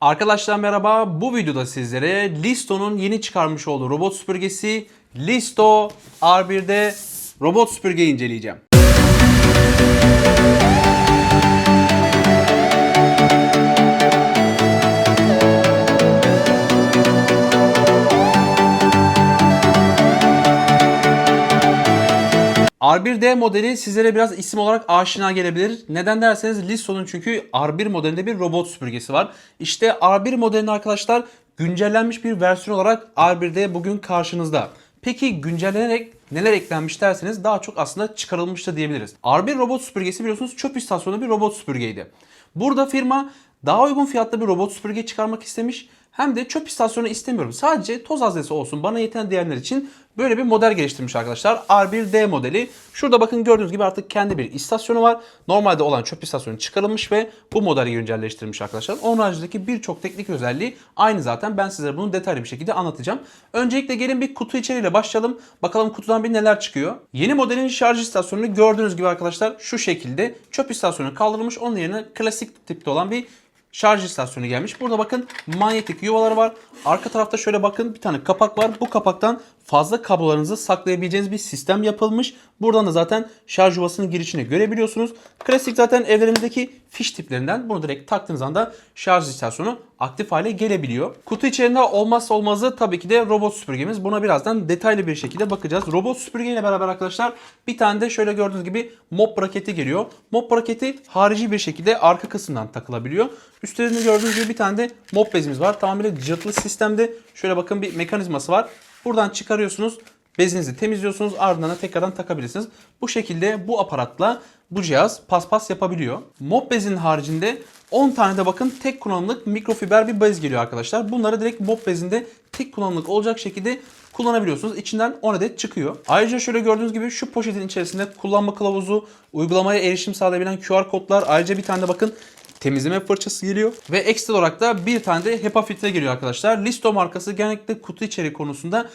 Arkadaşlar merhaba. Bu videoda sizlere Listo'nun yeni çıkarmış olduğu robot süpürgesi Listo R1'de robot süpürge inceleyeceğim. R1D modeli sizlere biraz isim olarak aşina gelebilir. Neden derseniz Listo'nun çünkü R1 modelinde bir robot süpürgesi var. İşte R1 modelinin arkadaşlar güncellenmiş bir versiyon olarak R1D bugün karşınızda. Peki güncellenerek neler eklenmiş derseniz daha çok aslında çıkarılmıştı diyebiliriz. R1 robot süpürgesi biliyorsunuz çöp istasyonu bir robot süpürgeydi. Burada firma daha uygun fiyatlı bir robot süpürge çıkarmak istemiş. Hem de çöp istasyonu istemiyorum. Sadece toz haznesi olsun bana yeten diyenler için böyle bir model geliştirmiş arkadaşlar. R1D modeli. Şurada bakın gördüğünüz gibi artık kendi bir istasyonu var. Normalde olan çöp istasyonu çıkarılmış ve bu modeli güncelleştirilmiş arkadaşlar. Onun haricindeki birçok teknik özelliği aynı zaten. Ben sizlere bunu detaylı bir şekilde anlatacağım. Öncelikle gelin bir kutu içeriğiyle başlayalım. Bakalım kutudan bir neler çıkıyor. Yeni modelin şarj istasyonunu gördüğünüz gibi arkadaşlar şu şekilde çöp istasyonu kaldırılmış. Onun yerine klasik tipte olan bir şarj istasyonu gelmiş. Burada bakın manyetik yuvaları var. Arka tarafta şöyle bakın bir tane kapak var. Bu kapaktan fazla kablolarınızı saklayabileceğiniz bir sistem yapılmış. Buradan da zaten şarj yuvasının girişini görebiliyorsunuz. Klasik zaten evlerimizdeki fiş tiplerinden bunu direkt taktığınız anda şarj istasyonu aktif hale gelebiliyor. Kutu içerisinde olmazsa olmazı tabii ki de robot süpürgemiz. Buna birazdan detaylı bir şekilde bakacağız. Robot süpürge ile beraber arkadaşlar bir tane de şöyle gördüğünüz gibi mop braketi geliyor. Mop braketi harici bir şekilde arka kısımdan takılabiliyor. Üstlerinde gördüğünüz gibi bir tane de mop bezimiz var. Tamamıyla cırtlı sistemde. Şöyle bakın bir mekanizması var. Buradan çıkarıyorsunuz. Bezinizi temizliyorsunuz. Ardından da tekrardan takabilirsiniz. Bu şekilde bu aparatla bu cihaz paspas yapabiliyor. Mop bezinin haricinde 10 tane de bakın tek kullanımlık mikrofiber bir bez geliyor arkadaşlar. Bunları direkt mop bezinde tek kullanımlık olacak şekilde kullanabiliyorsunuz. İçinden 10 adet çıkıyor. Ayrıca şöyle gördüğünüz gibi şu poşetin içerisinde kullanma kılavuzu, uygulamaya erişim sağlayabilen QR kodlar, ayrıca bir tane de bakın temizleme fırçası geliyor. Ve ekstra olarak da bir tane de HEPA filtre geliyor arkadaşlar. Listo markası genellikle kutu içeriği konusunda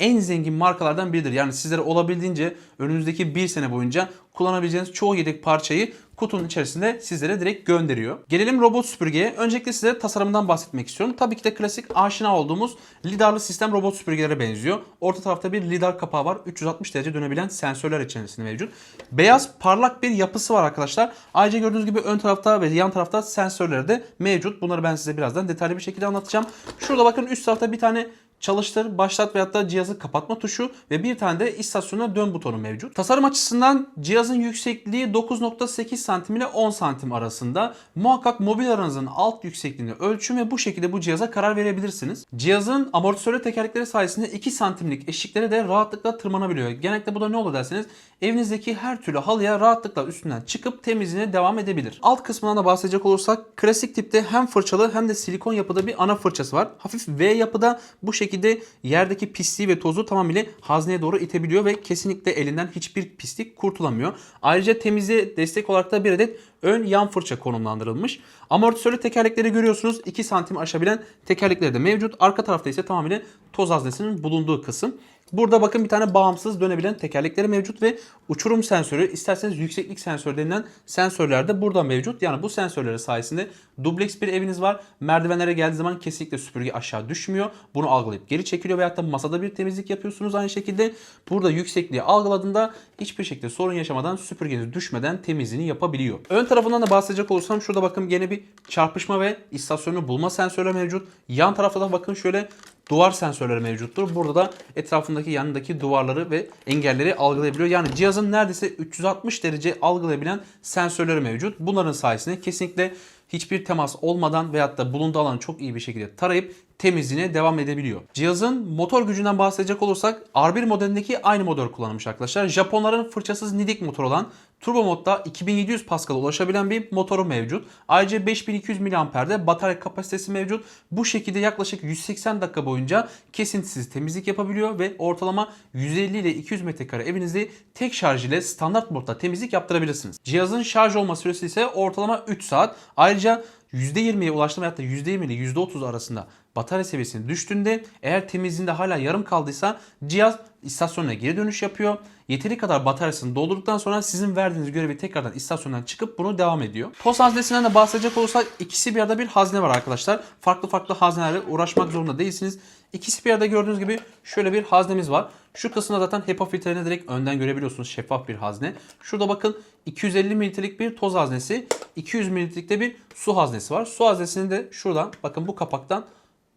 en zengin markalardan biridir. Yani sizlere olabildiğince önümüzdeki bir sene boyunca kullanabileceğiniz çoğu yedek parçayı kutunun içerisinde sizlere direkt gönderiyor. Gelelim robot süpürgeye. Öncelikle size tasarımından bahsetmek istiyorum. Tabii ki de klasik aşina olduğumuz lidarlı sistem robot süpürgelere benziyor. Orta tarafta bir lidar kapağı var. 360 derece dönebilen sensörler içerisinde mevcut. Beyaz parlak bir yapısı var arkadaşlar. Ayrıca gördüğünüz gibi ön tarafta ve yan tarafta sensörleri de mevcut. Bunları ben size birazdan detaylı bir şekilde anlatacağım. Şurada bakın üst tarafta bir tane çalıştır, başlat veyahut da cihazı kapatma tuşu ve bir tane de istasyona dön butonu mevcut. Tasarım açısından cihazın yüksekliği 9.8 santim ile 10 santim arasında. Muhakkak mobil aranızın alt yüksekliğini ölçün ve bu şekilde bu cihaza karar verebilirsiniz. Cihazın amortisörlü tekerlekleri sayesinde 2 santimlik eşiklere de rahatlıkla tırmanabiliyor. Genellikle bu da ne olur derseniz evinizdeki her türlü halıya rahatlıkla üstünden çıkıp temizliğine devam edebilir. Alt kısmından da bahsedecek olursak klasik tipte hem fırçalı hem de silikon yapıda bir ana fırçası var. Hafif V yapıda bu şekilde yerdeki pisliği ve tozu tamamıyla hazneye doğru itebiliyor ve kesinlikle elinden hiçbir pislik kurtulamıyor. Ayrıca temizliğe destek olarak da bir adet ön yan fırça konumlandırılmış. Amortisörlü tekerlekleri görüyorsunuz. 2 santim aşabilen tekerlekleri de mevcut. Arka tarafta ise tamamıyla toz haznesinin bulunduğu kısım. Burada bakın bir tane bağımsız dönebilen tekerlekleri mevcut ve uçurum sensörü isterseniz yükseklik sensörü denilen sensörler de burada mevcut. Yani bu sensörleri sayesinde dubleks bir eviniz var. Merdivenlere geldiği zaman kesinlikle süpürge aşağı düşmüyor. Bunu algılayıp geri çekiliyor veyahut da masada bir temizlik yapıyorsunuz aynı şekilde. Burada yüksekliği algıladığında hiçbir şekilde sorun yaşamadan süpürgeniz düşmeden temizliğini yapabiliyor. Ön tarafından da bahsedecek olursam şurada bakın gene bir çarpışma ve istasyonu bulma sensörü mevcut. Yan tarafta da bakın şöyle duvar sensörleri mevcuttur. Burada da etrafındaki yanındaki duvarları ve engelleri algılayabiliyor. Yani cihazın neredeyse 360 derece algılayabilen sensörleri mevcut. Bunların sayesinde kesinlikle hiçbir temas olmadan veyahut da bulunduğu alanı çok iyi bir şekilde tarayıp temizliğine devam edebiliyor. Cihazın motor gücünden bahsedecek olursak R1 modelindeki aynı motor kullanılmış arkadaşlar. Japonların fırçasız nidik motor olan turbo modda 2700 Pascal'a ulaşabilen bir motoru mevcut. Ayrıca 5200 mAh'de batarya kapasitesi mevcut. Bu şekilde yaklaşık 180 dakika boyunca kesintisiz temizlik yapabiliyor ve ortalama 150 ile 200 metrekare evinizde tek şarj ile standart modda temizlik yaptırabilirsiniz. Cihazın şarj olma süresi ise ortalama 3 saat. Ayrıca %20'ye ulaştım da %20 ile %30 arasında batarya seviyesinin düştüğünde eğer temizliğinde hala yarım kaldıysa cihaz istasyonuna geri dönüş yapıyor. Yeteri kadar bataryasını doldurduktan sonra sizin verdiğiniz görevi tekrardan istasyondan çıkıp bunu devam ediyor. Toz haznesinden de bahsedecek olursak ikisi bir arada bir hazne var arkadaşlar. Farklı farklı haznelerle uğraşmak zorunda değilsiniz. İkisi bir arada gördüğünüz gibi şöyle bir haznemiz var. Şu kısımda zaten HEPA filtrelerini direkt önden görebiliyorsunuz. Şeffaf bir hazne. Şurada bakın 250 mililitrelik bir toz haznesi, 200 mililitrelikte bir su haznesi var. Su haznesini de şuradan bakın bu kapaktan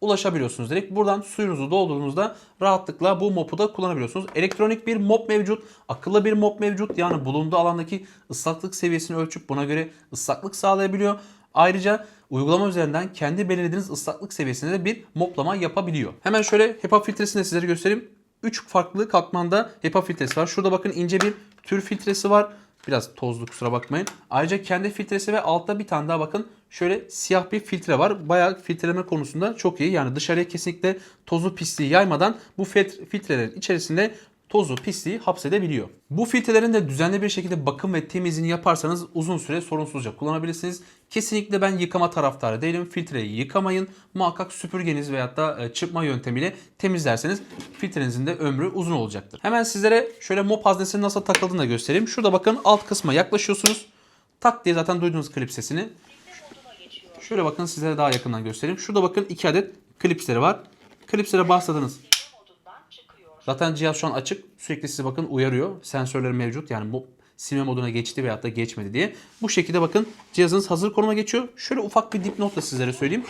ulaşabiliyorsunuz direkt. Buradan suyunuzu doldurduğunuzda rahatlıkla bu mopu da kullanabiliyorsunuz. Elektronik bir mop mevcut. Akıllı bir mop mevcut. Yani bulunduğu alandaki ıslaklık seviyesini ölçüp buna göre ıslaklık sağlayabiliyor. Ayrıca uygulama üzerinden kendi belirlediğiniz ıslaklık seviyesinde de bir moplama yapabiliyor. Hemen şöyle HEPA filtresini de sizlere göstereyim. 3 farklı katmanda HEPA filtresi var. Şurada bakın ince bir tür filtresi var. Biraz tozlu kusura bakmayın. Ayrıca kendi filtresi ve altta bir tane daha bakın şöyle siyah bir filtre var. Bayağı filtreleme konusunda çok iyi. Yani dışarıya kesinlikle tozu pisliği yaymadan bu filtre- filtrelerin içerisinde tozu pisliği hapsedebiliyor. Bu filtrelerin de düzenli bir şekilde bakım ve temizliğini yaparsanız uzun süre sorunsuzca kullanabilirsiniz. Kesinlikle ben yıkama taraftarı değilim. Filtreyi yıkamayın. Muhakkak süpürgeniz veyahut da e, çırpma yöntemiyle temizlerseniz filtrenizin de ömrü uzun olacaktır. Hemen sizlere şöyle mop haznesinin nasıl takıldığını da göstereyim. Şurada bakın alt kısma yaklaşıyorsunuz. Tak diye zaten duyduğunuz klip sesini. Şöyle bakın sizlere daha yakından göstereyim. Şurada bakın iki adet klipsleri var. Klipslere bastırdınız. Zaten cihaz şu an açık. Sürekli size bakın uyarıyor. Sensörleri mevcut. Yani bu silme moduna geçti veyahut da geçmedi diye. Bu şekilde bakın cihazınız hazır konuma geçiyor. Şöyle ufak bir dipnot da sizlere söyleyeyim.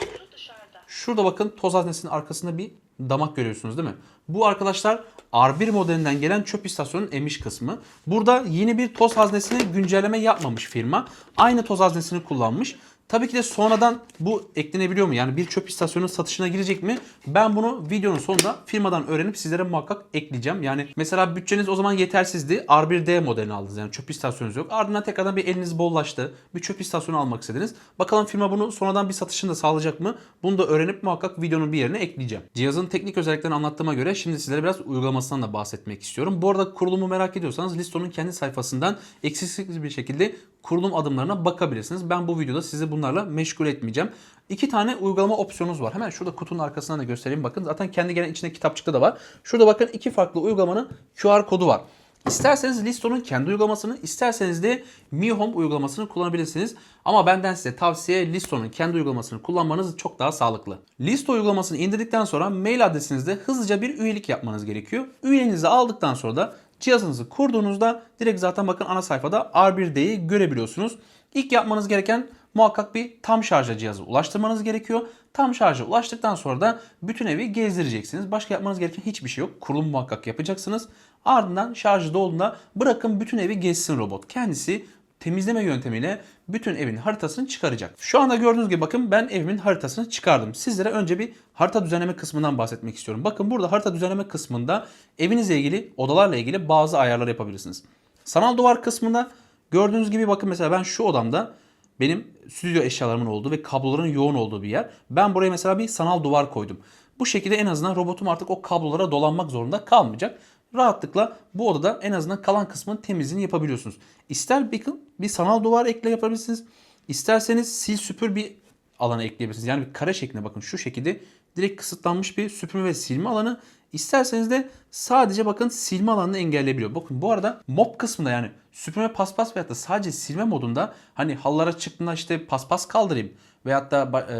Şurada bakın toz haznesinin arkasında bir damak görüyorsunuz değil mi? Bu arkadaşlar R1 modelinden gelen çöp istasyonunun emiş kısmı. Burada yeni bir toz haznesine güncelleme yapmamış firma. Aynı toz haznesini kullanmış. Tabii ki de sonradan bu eklenebiliyor mu? Yani bir çöp istasyonunun satışına girecek mi? Ben bunu videonun sonunda firmadan öğrenip sizlere muhakkak ekleyeceğim. Yani mesela bütçeniz o zaman yetersizdi. R1D modelini aldınız. Yani çöp istasyonunuz yok. Ardından tekrardan bir eliniz bollaştı. Bir çöp istasyonu almak istediniz. Bakalım firma bunu sonradan bir satışını da sağlayacak mı? Bunu da öğrenip muhakkak videonun bir yerine ekleyeceğim. Cihazın teknik özelliklerini anlattığıma göre şimdi sizlere biraz uygulamasından da bahsetmek istiyorum. Bu arada kurulumu merak ediyorsanız Listo'nun kendi sayfasından eksiksiz bir şekilde kurulum adımlarına bakabilirsiniz. Ben bu videoda sizi bunlarla meşgul etmeyeceğim. İki tane uygulama opsiyonunuz var. Hemen şurada kutunun arkasından da göstereyim. Bakın zaten kendi gelen içinde kitapçıkta da var. Şurada bakın iki farklı uygulamanın QR kodu var. İsterseniz Listo'nun kendi uygulamasını, isterseniz de Mi Home uygulamasını kullanabilirsiniz. Ama benden size tavsiye Listo'nun kendi uygulamasını kullanmanız çok daha sağlıklı. Listo uygulamasını indirdikten sonra mail adresinizde hızlıca bir üyelik yapmanız gerekiyor. Üyeliğinizi aldıktan sonra da cihazınızı kurduğunuzda direkt zaten bakın ana sayfada R1D'yi görebiliyorsunuz. İlk yapmanız gereken muhakkak bir tam şarja cihazı ulaştırmanız gerekiyor. Tam şarja ulaştıktan sonra da bütün evi gezdireceksiniz. Başka yapmanız gereken hiçbir şey yok. Kurulum muhakkak yapacaksınız. Ardından şarjı dolduğunda bırakın bütün evi gezsin robot. Kendisi temizleme yöntemiyle bütün evin haritasını çıkaracak. Şu anda gördüğünüz gibi bakın ben evimin haritasını çıkardım. Sizlere önce bir harita düzenleme kısmından bahsetmek istiyorum. Bakın burada harita düzenleme kısmında evinizle ilgili odalarla ilgili bazı ayarlar yapabilirsiniz. Sanal duvar kısmında gördüğünüz gibi bakın mesela ben şu odamda benim stüdyo eşyalarımın olduğu ve kabloların yoğun olduğu bir yer. Ben buraya mesela bir sanal duvar koydum. Bu şekilde en azından robotum artık o kablolara dolanmak zorunda kalmayacak. Rahatlıkla bu odada en azından kalan kısmın temizliğini yapabiliyorsunuz. İster bir, bir sanal duvar ekle yapabilirsiniz. İsterseniz sil süpür bir alana ekleyebilirsiniz. Yani bir kare şeklinde bakın şu şekilde direkt kısıtlanmış bir süpürme ve silme alanı. İsterseniz de sadece bakın silme alanını engelleyebiliyor. Bakın bu arada mop kısmında yani süpürme paspas veyahut da sadece silme modunda hani hallara çıktığında işte paspas kaldırayım veyahut da e,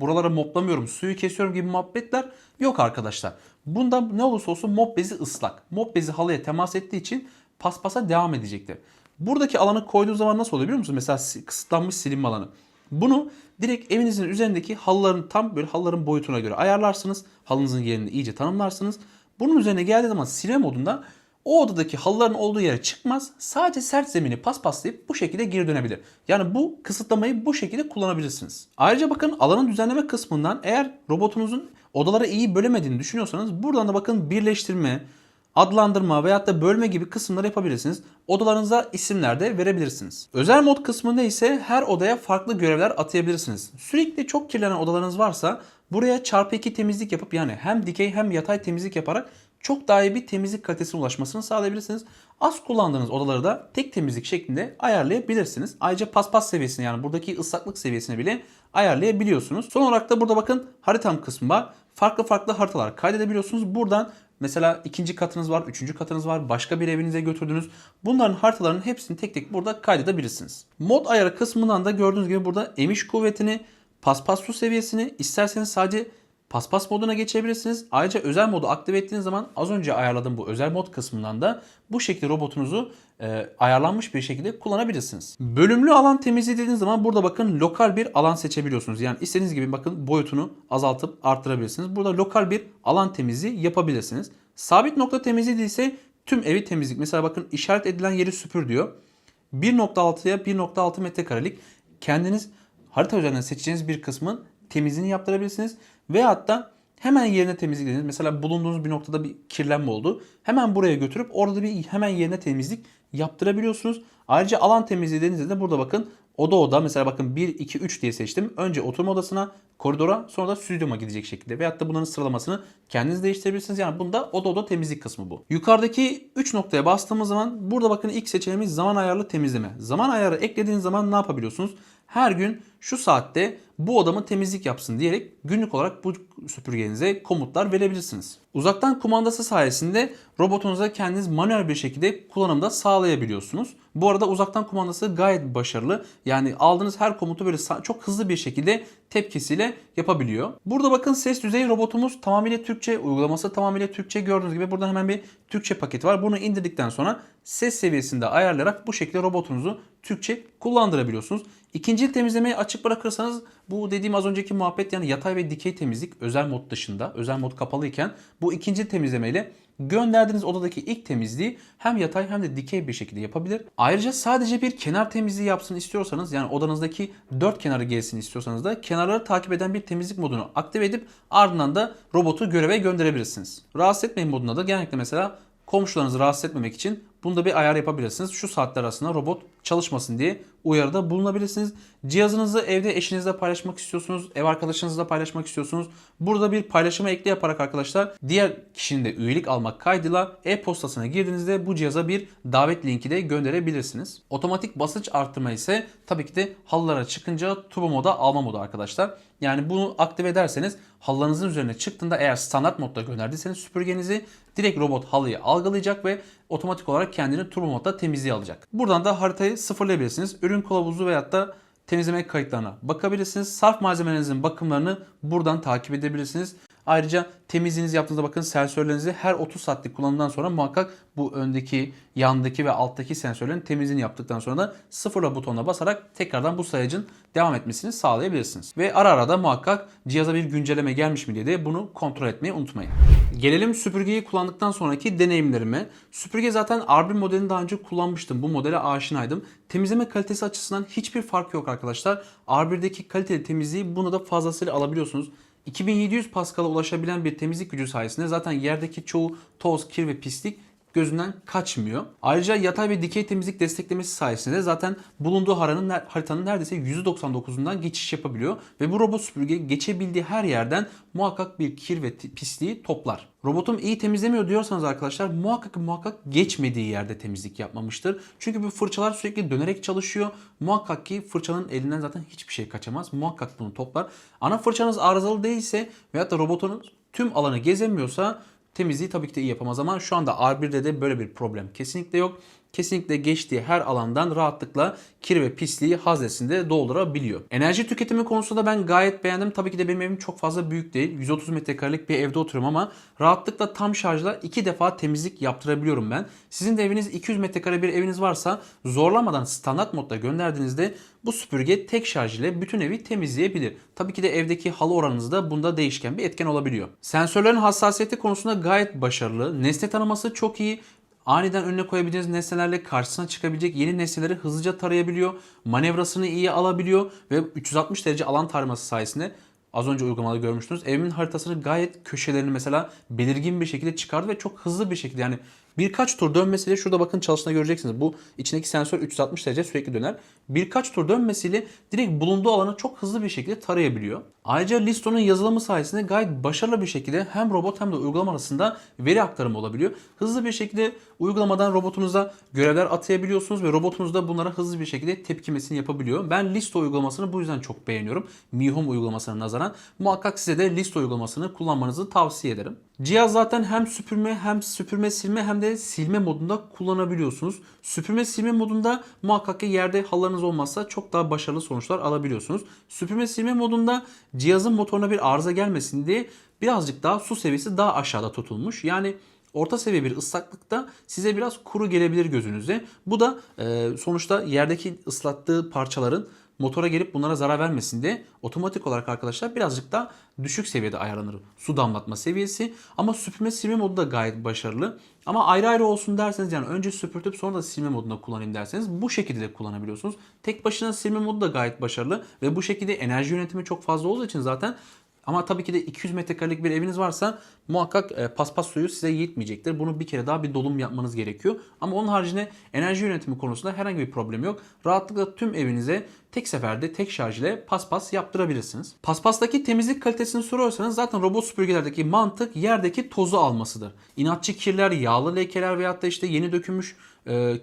buralara moplamıyorum suyu kesiyorum gibi muhabbetler yok arkadaşlar. Bunda ne olursa olsun mop bezi ıslak. Mop bezi halıya temas ettiği için paspasa devam edecektir. Buradaki alanı koyduğu zaman nasıl oluyor biliyor musun? Mesela kısıtlanmış silinme alanı. Bunu direkt evinizin üzerindeki halıların tam böyle halıların boyutuna göre ayarlarsınız. Halınızın yerini iyice tanımlarsınız. Bunun üzerine geldiği zaman silme modunda o odadaki halıların olduğu yere çıkmaz. Sadece sert zemini paspaslayıp bu şekilde geri dönebilir. Yani bu kısıtlamayı bu şekilde kullanabilirsiniz. Ayrıca bakın alanın düzenleme kısmından eğer robotunuzun odalara iyi bölemediğini düşünüyorsanız buradan da bakın birleştirme, adlandırma veyahut da bölme gibi kısımları yapabilirsiniz. Odalarınıza isimler de verebilirsiniz. Özel mod kısmında ise her odaya farklı görevler atayabilirsiniz. Sürekli çok kirlenen odalarınız varsa buraya çarpı 2 temizlik yapıp yani hem dikey hem yatay temizlik yaparak çok daha iyi bir temizlik kalitesine ulaşmasını sağlayabilirsiniz. Az kullandığınız odaları da tek temizlik şeklinde ayarlayabilirsiniz. Ayrıca paspas seviyesini yani buradaki ıslaklık seviyesini bile ayarlayabiliyorsunuz. Son olarak da burada bakın haritam kısmı var. Farklı farklı haritalar kaydedebiliyorsunuz. Buradan mesela ikinci katınız var, üçüncü katınız var, başka bir evinize götürdünüz. Bunların haritalarının hepsini tek tek burada kaydedebilirsiniz. Mod ayarı kısmından da gördüğünüz gibi burada emiş kuvvetini, paspas su seviyesini isterseniz sadece paspas moduna geçebilirsiniz. Ayrıca özel modu aktive ettiğiniz zaman az önce ayarladığım bu özel mod kısmından da bu şekilde robotunuzu e, ayarlanmış bir şekilde kullanabilirsiniz. Bölümlü alan temizliği dediğiniz zaman burada bakın lokal bir alan seçebiliyorsunuz. Yani istediğiniz gibi bakın boyutunu azaltıp arttırabilirsiniz. Burada lokal bir alan temizliği yapabilirsiniz. Sabit nokta temizliği ise tüm evi temizlik. Mesela bakın işaret edilen yeri süpür diyor. 1.6'ya 1.6 metrekarelik kendiniz harita üzerinden seçeceğiniz bir kısmın temizliğini yaptırabilirsiniz. Ve hatta hemen yerine temizlediğiniz mesela bulunduğunuz bir noktada bir kirlenme oldu. Hemen buraya götürüp orada bir hemen yerine temizlik yaptırabiliyorsunuz. Ayrıca alan temizliği dediğinizde de burada bakın oda oda mesela bakın 1, 2, 3 diye seçtim. Önce oturma odasına, koridora sonra da stüdyoma gidecek şekilde. Veyahut da bunların sıralamasını kendiniz değiştirebilirsiniz. Yani bunda oda oda temizlik kısmı bu. Yukarıdaki 3 noktaya bastığımız zaman burada bakın ilk seçeneğimiz zaman ayarlı temizleme. Zaman ayarı eklediğiniz zaman ne yapabiliyorsunuz? Her gün şu saatte bu odamı temizlik yapsın diyerek günlük olarak bu süpürgenize komutlar verebilirsiniz. Uzaktan kumandası sayesinde robotunuza kendiniz manuel bir şekilde kullanımda sağlayabiliyorsunuz. Bu arada uzaktan kumandası gayet başarılı. Yani aldığınız her komutu böyle çok hızlı bir şekilde tepkisiyle yapabiliyor. Burada bakın ses düzeyi robotumuz tamamıyla Türkçe, uygulaması tamamıyla Türkçe. Gördüğünüz gibi burada hemen bir Türkçe paketi var. Bunu indirdikten sonra ses seviyesinde ayarlayarak bu şekilde robotunuzu Türkçe kullandırabiliyorsunuz. İkinci temizlemeyi açık bırakırsanız bu dediğim az önceki muhabbet yani yatay ve dikey temizlik özel mod dışında, özel mod kapalıyken bu ikinci temizlemeyle gönderdiğiniz odadaki ilk temizliği hem yatay hem de dikey bir şekilde yapabilir. Ayrıca sadece bir kenar temizliği yapsın istiyorsanız yani odanızdaki dört kenarı gelsin istiyorsanız da kenarları takip eden bir temizlik modunu aktive edip ardından da robotu göreve gönderebilirsiniz. Rahatsız etmeyin modunda da genellikle mesela komşularınızı rahatsız etmemek için bunda bir ayar yapabilirsiniz. Şu saatler arasında robot çalışmasın diye uyarıda bulunabilirsiniz. Cihazınızı evde eşinizle paylaşmak istiyorsunuz, ev arkadaşınızla paylaşmak istiyorsunuz. Burada bir paylaşıma ekle yaparak arkadaşlar diğer kişinin de üyelik almak kaydıyla e-postasına girdiğinizde bu cihaza bir davet linki de gönderebilirsiniz. Otomatik basınç arttırma ise tabii ki de halılara çıkınca turbo moda alma modu arkadaşlar. Yani bunu aktive ederseniz halılarınızın üzerine çıktığında eğer standart modda gönderdiyseniz süpürgenizi direkt robot halıyı algılayacak ve otomatik olarak kendini turbo modda temizliğe alacak. Buradan da haritayı sıfırlayabilirsiniz. Ürün kılavuzu veyahut da temizleme kayıtlarına bakabilirsiniz. Sarf malzemelerinizin bakımlarını buradan takip edebilirsiniz. Ayrıca temizliğinizi yaptığınızda bakın sensörlerinizi her 30 saatlik kullanımdan sonra muhakkak bu öndeki, yandaki ve alttaki sensörlerin temizliğini yaptıktan sonra da sıfırla butonuna basarak tekrardan bu sayacın devam etmesini sağlayabilirsiniz. Ve ara ara da muhakkak cihaza bir güncelleme gelmiş mi diye de bunu kontrol etmeyi unutmayın. Gelelim süpürgeyi kullandıktan sonraki deneyimlerime. Süpürge zaten R1 modelini daha önce kullanmıştım. Bu modele aşinaydım. Temizleme kalitesi açısından hiçbir fark yok arkadaşlar. R1'deki kaliteli temizliği bunu da fazlasıyla alabiliyorsunuz. 2700 Pascal'a ulaşabilen bir temizlik gücü sayesinde zaten yerdeki çoğu toz, kir ve pislik gözünden kaçmıyor. Ayrıca yatay ve dikey temizlik desteklemesi sayesinde zaten bulunduğu haritanın, haritanın neredeyse %99'undan geçiş yapabiliyor. Ve bu robot süpürge geçebildiği her yerden muhakkak bir kir ve pisliği toplar. Robotum iyi temizlemiyor diyorsanız arkadaşlar muhakkak muhakkak geçmediği yerde temizlik yapmamıştır. Çünkü bu fırçalar sürekli dönerek çalışıyor. Muhakkak ki fırçanın elinden zaten hiçbir şey kaçamaz. Muhakkak bunu toplar. Ana fırçanız arızalı değilse veyahut da robotunuz tüm alanı gezemiyorsa temizliği tabii ki de iyi yapamaz ama şu anda R1'de de böyle bir problem kesinlikle yok. Kesinlikle geçtiği her alandan rahatlıkla kir ve pisliği haznesinde doldurabiliyor. Enerji tüketimi konusunda ben gayet beğendim. Tabii ki de benim evim çok fazla büyük değil. 130 metrekarelik bir evde oturuyorum ama rahatlıkla tam şarjla iki defa temizlik yaptırabiliyorum ben. Sizin de eviniz 200 metrekare bir eviniz varsa zorlamadan standart modda gönderdiğinizde bu süpürge tek şarj ile bütün evi temizleyebilir. Tabii ki de evdeki halı oranınız da bunda değişken bir etken olabiliyor. Sensörlerin hassasiyeti konusunda gayet başarılı. Nesne tanıması çok iyi aniden önüne koyabileceğiniz nesnelerle karşısına çıkabilecek yeni nesneleri hızlıca tarayabiliyor. Manevrasını iyi alabiliyor ve 360 derece alan taraması sayesinde az önce uygulamada görmüştünüz. Evimin haritasını gayet köşelerini mesela belirgin bir şekilde çıkardı ve çok hızlı bir şekilde yani Birkaç tur dönmesiyle şurada bakın çalıştığını göreceksiniz. Bu içindeki sensör 360 derece sürekli döner. Birkaç tur dönmesiyle direkt bulunduğu alanı çok hızlı bir şekilde tarayabiliyor. Ayrıca Listo'nun yazılımı sayesinde gayet başarılı bir şekilde hem robot hem de uygulama arasında veri aktarımı olabiliyor. Hızlı bir şekilde uygulamadan robotunuza görevler atayabiliyorsunuz ve robotunuz da bunlara hızlı bir şekilde tepkimesini yapabiliyor. Ben Listo uygulamasını bu yüzden çok beğeniyorum. Mi Home uygulamasına nazaran. Muhakkak size de Listo uygulamasını kullanmanızı tavsiye ederim. Cihaz zaten hem süpürme hem süpürme silme hem de silme modunda kullanabiliyorsunuz. Süpürme silme modunda muhakkak ki yerde halılarınız olmazsa çok daha başarılı sonuçlar alabiliyorsunuz. Süpürme silme modunda cihazın motoruna bir arıza gelmesin diye birazcık daha su seviyesi daha aşağıda tutulmuş. Yani orta seviye bir ıslaklıkta size biraz kuru gelebilir gözünüze. Bu da e, sonuçta yerdeki ıslattığı parçaların motora gelip bunlara zarar vermesin diye otomatik olarak arkadaşlar birazcık daha düşük seviyede ayarlanır su damlatma seviyesi. Ama süpürme silme modu da gayet başarılı. Ama ayrı ayrı olsun derseniz yani önce süpürtüp sonra da silme modunda kullanayım derseniz bu şekilde de kullanabiliyorsunuz. Tek başına silme modu da gayet başarılı ve bu şekilde enerji yönetimi çok fazla olduğu için zaten ama tabii ki de 200 metrekarelik bir eviniz varsa muhakkak e, paspas suyu size yetmeyecektir. Bunu bir kere daha bir dolum yapmanız gerekiyor. Ama onun haricinde enerji yönetimi konusunda herhangi bir problem yok. Rahatlıkla tüm evinize tek seferde tek şarj ile paspas yaptırabilirsiniz. Paspastaki temizlik kalitesini soruyorsanız zaten robot süpürgelerdeki mantık yerdeki tozu almasıdır. İnatçı kirler, yağlı lekeler veyahut da işte yeni dökülmüş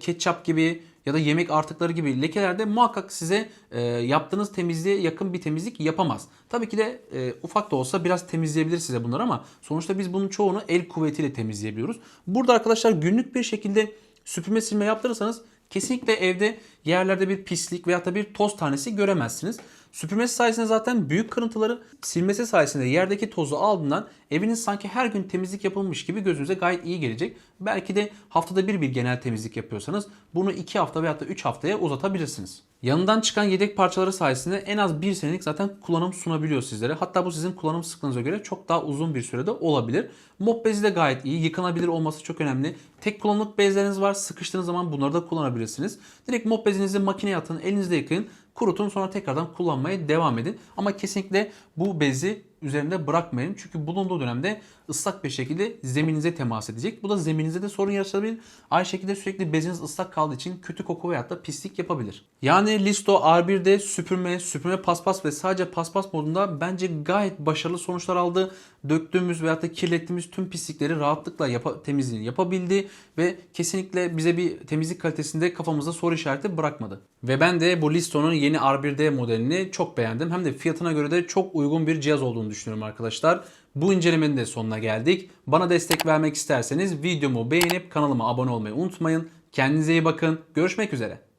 ketçap gibi ya da yemek artıkları gibi lekelerde muhakkak size e, yaptığınız temizliğe yakın bir temizlik yapamaz. Tabii ki de e, ufak da olsa biraz temizleyebilir size bunlar ama sonuçta biz bunun çoğunu el kuvvetiyle temizleyebiliyoruz. Burada arkadaşlar günlük bir şekilde süpürme silme yaptırırsanız kesinlikle evde yerlerde bir pislik veyahut da bir toz tanesi göremezsiniz. Süpürmesi sayesinde zaten büyük kırıntıları silmesi sayesinde yerdeki tozu aldığından eviniz sanki her gün temizlik yapılmış gibi gözünüze gayet iyi gelecek. Belki de haftada bir bir genel temizlik yapıyorsanız bunu 2 hafta veyahut da 3 haftaya uzatabilirsiniz. Yanından çıkan yedek parçaları sayesinde en az 1 senelik zaten kullanım sunabiliyor sizlere. Hatta bu sizin kullanım sıklığınıza göre çok daha uzun bir sürede olabilir. Mop bezi de gayet iyi. Yıkanabilir olması çok önemli. Tek kullanımlık bezleriniz var. Sıkıştığınız zaman bunları da kullanabilirsiniz. Direkt mop bezinizi makineye atın, elinizde yıkayın. Kurutun sonra tekrardan kullanmaya devam edin. Ama kesinlikle bu bezi üzerinde bırakmayın. Çünkü bulunduğu dönemde ıslak bir şekilde zemininize temas edecek. Bu da zemininize de sorun yaratabilir. Aynı şekilde sürekli beziniz ıslak kaldığı için kötü koku veyahut da pislik yapabilir. Yani Listo R1'de süpürme, süpürme paspas ve sadece paspas modunda bence gayet başarılı sonuçlar aldı. Döktüğümüz veyahut da kirlettiğimiz tüm pislikleri rahatlıkla yapa, temizliğini yapabildi ve kesinlikle bize bir temizlik kalitesinde kafamızda soru işareti bırakmadı. Ve ben de bu Listo'nun yeni R1D modelini çok beğendim. Hem de fiyatına göre de çok uygun bir cihaz olduğunu düşünüyorum arkadaşlar. Bu incelemenin de sonuna geldik. Bana destek vermek isterseniz videomu beğenip kanalıma abone olmayı unutmayın. Kendinize iyi bakın. Görüşmek üzere.